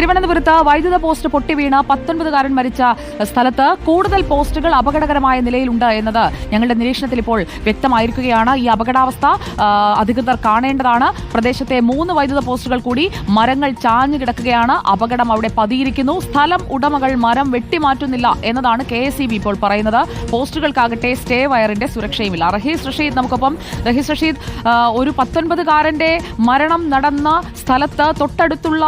തിരുവനന്തപുരത്ത് വൈദ്യുത പോസ്റ്റ് പൊട്ടി വീണ പത്തൊൻപതുകാരൻ മരിച്ച സ്ഥലത്ത് കൂടുതൽ പോസ്റ്റുകൾ അപകടകരമായ നിലയിലുണ്ട് എന്നത് ഞങ്ങളുടെ നിരീക്ഷണത്തിൽ ഇപ്പോൾ വ്യക്തമായിരിക്കുകയാണ്. ഈ അപകടാവസ്ഥ അധികൃതർ കാണേണ്ടതാണ്. പ്രദേശത്തെ മൂന്ന് വൈദ്യുത പോസ്റ്റുകൾ കൂടി മരങ്ങൾ ചാഞ്ഞു കിടക്കുകയാണ്. അപകടം അവിടെ പതിയിരിക്കുന്നു. സ്ഥലം ഉടമകൾ മരം വെട്ടിമാറ്റുന്നില്ല എന്നതാണ് കെ ഇപ്പോൾ പറയുന്നത്. പോസ്റ്റുകൾക്കാകട്ടെ സ്റ്റേ വയറിന്റെ സുരക്ഷയുമില്ല. റഹീസ് റഷീദ് നമുക്കൊപ്പം. റഹീസ് റഷീദ് ഒരു പത്തൊൻപതുകാരന്റെ മരണം നടന്ന സ്ഥലത്ത് തൊട്ടടുത്തുള്ള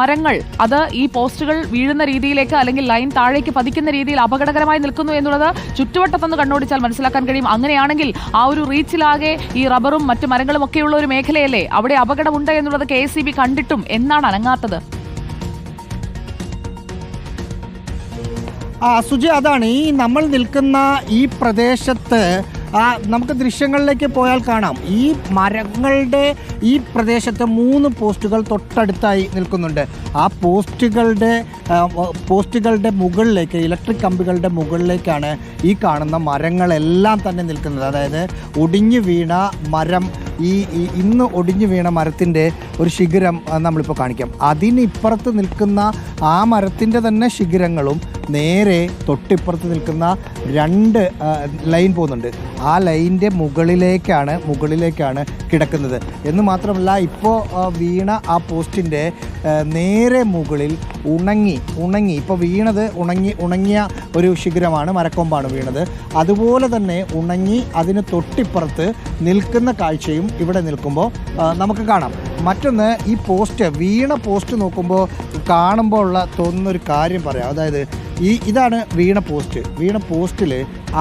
മരങ്ങൾ അത് ഈ പോസ്റ്റുകൾ വീഴുന്ന രീതിയിലേക്ക് അല്ലെങ്കിൽ ലൈൻ താഴേക്ക് പതിക്കുന്ന രീതിയിൽ അപകടകരമായി നിൽക്കുന്നു എന്നുള്ളത് ചുറ്റുവട്ടത്തൊന്ന് കണ്ണോടിച്ചാൽ മനസ്സിലാക്കാൻ കഴിയും. അങ്ങനെയാണെങ്കിൽ ആ ഒരു റീച്ചിലാകെ ഈ റബ്ബറും മറ്റു മരങ്ങളും ഒക്കെയുള്ള ഒരു മേഖലയല്ലേ? അവിടെ അപകടമുണ്ട് എന്നുള്ളത് കെ കണ്ടിട്ടും എന്നാണ് അനങ്ങാത്തത്. ആ സുജി അതാണ് ഈ നമ്മൾ നിൽക്കുന്ന ഈ പ്രദേശത്ത് നമുക്ക് ദൃശ്യങ്ങളിലേക്ക് പോയാൽ കാണാം. ഈ മരങ്ങളുടെ ഈ പ്രദേശത്തെ മൂന്ന് പോസ്റ്റുകൾ തൊട്ടടുത്തായി നിൽക്കുന്നുണ്ട്. ആ പോസ്റ്റുകളുടെ പോസ്റ്റുകളുടെ മുകളിലേക്ക് ഇലക്ട്രിക് കമ്പികളുടെ മുകളിലേക്കാണ് ഈ കാണുന്ന മരങ്ങളെല്ലാം തന്നെ നിൽക്കുന്നത്. അതായത് ഒടിഞ്ഞു വീണ മരം ഈ ഇന്ന് ഒടിഞ്ഞു വീണ മരത്തിന്റെ ഒരു ശിഖരം ആ, നമ്മളിപ്പോൾ കാണിക്കാം. അതിനിപ്പുറത്ത് നിൽക്കുന്ന ആ മരത്തിന്റെ തന്നെ ശിഖരങ്ങളും നേരെ തൊട്ടിപ്പുറത്ത് നിൽക്കുന്ന രണ്ട് ലൈൻ പോകുന്നുണ്ട്. ആ ലൈനിന്റെ മുകളിലേക്കാണ് മുകളിലേക്കാണ് കിടക്കുന്നത്. എന്ന് മാത്രമല്ല ഇപ്പോൾ വീണ ആ പോസ്റ്റിന്റെ നേരെ മുകളിൽ ഉണങ്ങി ഉണങ്ങി ഇപ്പോൾ വീണത് ഉണങ്ങി ഉണങ്ങിയ ഒരു ശിഖരമാണ് മരക്കൊമ്പാണ് വീണത്. അതുപോലെ തന്നെ ഉണങ്ങി അതിന് തൊട്ടിപ്പുറത്ത് നിൽക്കുന്ന കാഴ്ചയും ഇവിടെ നിൽക്കുമ്പോൾ നമുക്ക് കാണാം. മറ്റൊന്ന് ഈ പോസ്റ്റ് വീണ പോസ്റ്റ് നോക്കുമ്പോൾ കാണുമ്പോൾ ഉള്ള തോന്നുന്ന ഒരു കാര്യം പറയാം. അതായത് ഈ ഇതാണ് വീണ പോസ്റ്റ്. വീണ പോസ്റ്റിൽ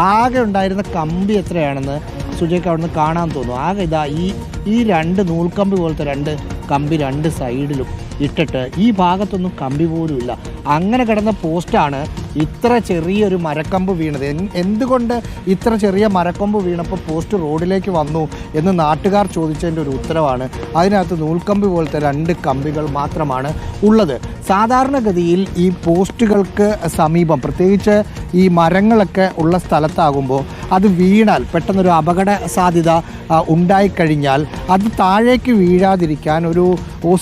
ആകെ ഉണ്ടായിരുന്ന കമ്പി എത്രയാണെന്ന് സുജയ്ക്ക് അവിടുന്ന് കാണാൻ തോന്നും ആകെ ഇതാ ഈ ഈ രണ്ട് നൂൽക്കമ്പി പോലത്തെ രണ്ട് കമ്പി രണ്ട് സൈഡിലും ഇട്ടിട്ട് ഈ ഭാഗത്തൊന്നും കമ്പി പോലും ഇല്ല അങ്ങനെ കിടന്ന പോസ്റ്റാണ് ഇത്ര ചെറിയൊരു മരക്കമ്പ് വീണത്. എന്തുകൊണ്ട് ഇത്ര ചെറിയ മരക്കൊമ്പ് വീണപ്പോൾ പോസ്റ്റ് റോഡിലേക്ക് വന്നു എന്ന് നാട്ടുകാർ ചോദിച്ചതിന്റെ ഒരു ഉത്തരവാണ്. അതിനകത്ത് നൂൽക്കമ്പി പോലത്തെ രണ്ട് കമ്പികൾ മാത്രമാണ് ഉള്ളത്. സാധാരണഗതിയിൽ ഈ പോസ്റ്റുകൾക്ക് സമീപം പ്രത്യേകിച്ച് ഈ മരങ്ങളൊക്കെ ഉള്ള സ്ഥലത്താകുമ്പോൾ അത് വീണാൽ പെട്ടെന്നൊരു അപകട സാധ്യത ഉണ്ടായിക്കഴിഞ്ഞാൽ അത് താഴേക്ക് വീഴാതിരിക്കാൻ ഒരു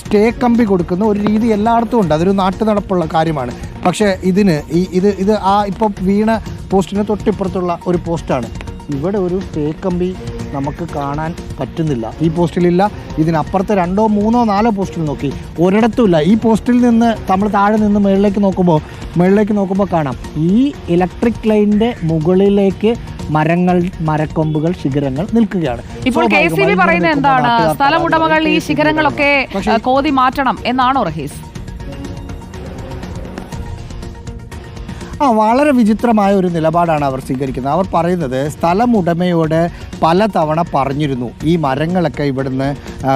സ്റ്റേ കമ്പി കൊടുക്കുന്ന ഒരു രീതി എല്ലായിടത്തും ഉണ്ട്. അതൊരു നാട്ടു നടപ്പുള്ള കാര്യമാണ്. പക്ഷേ ഇതിന് ഈ ഇത് ഇത് ആ ഇപ്പം വീണ പോസ്റ്റിന് തൊട്ടിപ്പുറത്തുള്ള ഒരു പോസ്റ്റാണ്. ഇവിടെ ഒരു തേക്കമ്പി കമ്പി നമുക്ക് കാണാൻ പറ്റുന്നില്ല. ഈ പോസ്റ്റിലില്ല. ഇതിനപ്പുറത്തെ രണ്ടോ മൂന്നോ നാലോ പോസ്റ്റിൽ നോക്കി. ഒരിടത്തുമില്ല. ഈ പോസ്റ്റിൽ നിന്ന് നമ്മൾ താഴെ നിന്ന് മുകളിലേക്ക് നോക്കുമ്പോൾ മുകളിലേക്ക് നോക്കുമ്പോൾ കാണാം. ഈ ഇലക്ട്രിക് ലൈനിന്റെ മുകളിലേക്ക് മരങ്ങൾ മരക്കൊമ്പുകൾ ശിഖരങ്ങൾ നിൽക്കുകയാണ്. ഇപ്പോൾ കെ സി ബി പറയുന്നത് എന്താണ്? നിൽക്കുമ്പോൾ സ്ഥലം ഉടമകൾ ഈ ശിഖരങ്ങളൊക്കെ കോതി മാറ്റണം എന്നാണോ റഹീസ്? ആ വളരെ വിചിത്രമായ ഒരു നിലപാടാണ് അവർ സ്വീകരിക്കുന്നത്. അവർ പറയുന്നത് സ്ഥലം ഉടമയോട് പലതവണ പറഞ്ഞിരുന്നു. ഈ മരങ്ങളൊക്കെ ഇവിടുന്ന്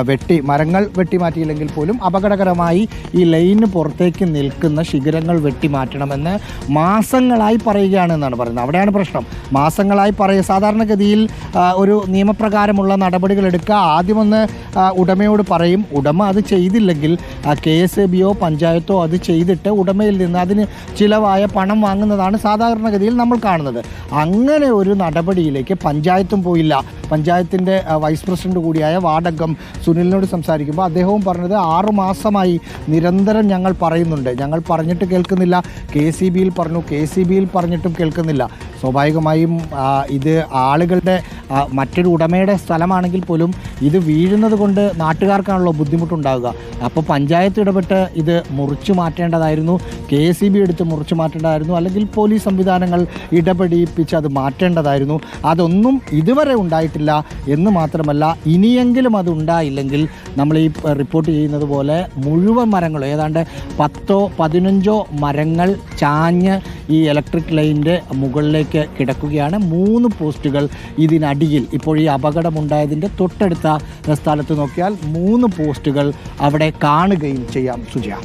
വെട്ടി മരങ്ങൾ വെട്ടിമാറ്റിയില്ലെങ്കിൽ പോലും അപകടകരമായി ഈ ലൈന് പുറത്തേക്ക് നിൽക്കുന്ന ശിഖരങ്ങൾ വെട്ടിമാറ്റണമെന്ന് മാസങ്ങളായി പറയുകയാണ് എന്നാണ് പറയുന്നത്. അവിടെയാണ് പ്രശ്നം. മാസങ്ങളായി പറയുക സാധാരണഗതിയിൽ ഒരു നിയമപ്രകാരമുള്ള നടപടികൾ എടുക്കുക. ആദ്യമൊന്ന് ഉടമയോട് പറയും. ഉടമ അത് ചെയ്തില്ലെങ്കിൽ കെ എസ് എ ബിയോ പഞ്ചായത്തോ അത് ചെയ്തിട്ട് ഉടമയിൽ നിന്ന് അതിന് ചിലവായ പണം വാങ്ങുന്നതാണ് സാധാരണഗതിയിൽ നമ്മൾ കാണുന്നത്. അങ്ങനെ ഒരു നടപടിയിലേക്ക് പഞ്ചായത്തും പോയില്ല. പഞ്ചായത്തിന്റെ വൈസ് പ്രസിഡന്റ് കൂടിയായ വാടകം സുനിലിനോട് സംസാരിക്കുമ്പോൾ അദ്ദേഹവും പറഞ്ഞത് ആറു മാസമായി നിരന്തരം ഞങ്ങൾ പറയുന്നുണ്ട്. ഞങ്ങൾ പറഞ്ഞിട്ട് കേൾക്കുന്നില്ല. കെ സി ബിയിൽ പറഞ്ഞു. കെ സി ബിയിൽ പറഞ്ഞിട്ടും കേൾക്കുന്നില്ല. സ്വാഭാവികമായും ഇത് ആളുകളുടെ മറ്റൊരു ഉടമയുടെ സ്ഥലമാണെങ്കിൽ പോലും ഇത് വീഴുന്നത് കൊണ്ട് നാട്ടുകാർക്കാണല്ലോ ബുദ്ധിമുട്ടുണ്ടാവുക. അപ്പോൾ പഞ്ചായത്ത് ഇടപെട്ട് ഇത് മുറിച്ചു മാറ്റേണ്ടതായിരുന്നു. കെ സി ബി എടുത്ത് മുറിച്ചു മാറ്റേണ്ടതായിരുന്നു. അല്ലെങ്കിൽ പോലീസ് സംവിധാനങ്ങൾ ഇടപെടിപ്പിച്ച് അത് മാറ്റേണ്ടതായിരുന്നു. അതൊന്നും ഇതുവരെ ഉണ്ടായിട്ടില്ല എന്ന് മാത്രമല്ല ഇനിയെങ്കിലും അത് ഉണ്ടായില്ലെങ്കിൽ നമ്മൾ ഈ റിപ്പോർട്ട് ചെയ്യുന്നത് പോലെ മുഴുവൻ മരങ്ങളും ഏതാണ്ട് പത്തോ പതിനഞ്ചോ മരങ്ങൾ ചാഞ്ഞ് ഈ ഇലക്ട്രിക് ലൈനിന്റെ മുകളിലേക്ക് കിടക്കുകയാണ്. മൂന്ന് പോസ്റ്റുകൾ ഇതിനടിയിൽ. ഇപ്പോൾ ഈ അപകടമുണ്ടായതിന്റെ തൊട്ടടുത്ത സ്ഥലത്ത് നോക്കിയാൽ മൂന്ന് പോസ്റ്റുകൾ അവിടെ കാണുകയും ചെയ്യാം സുജയ.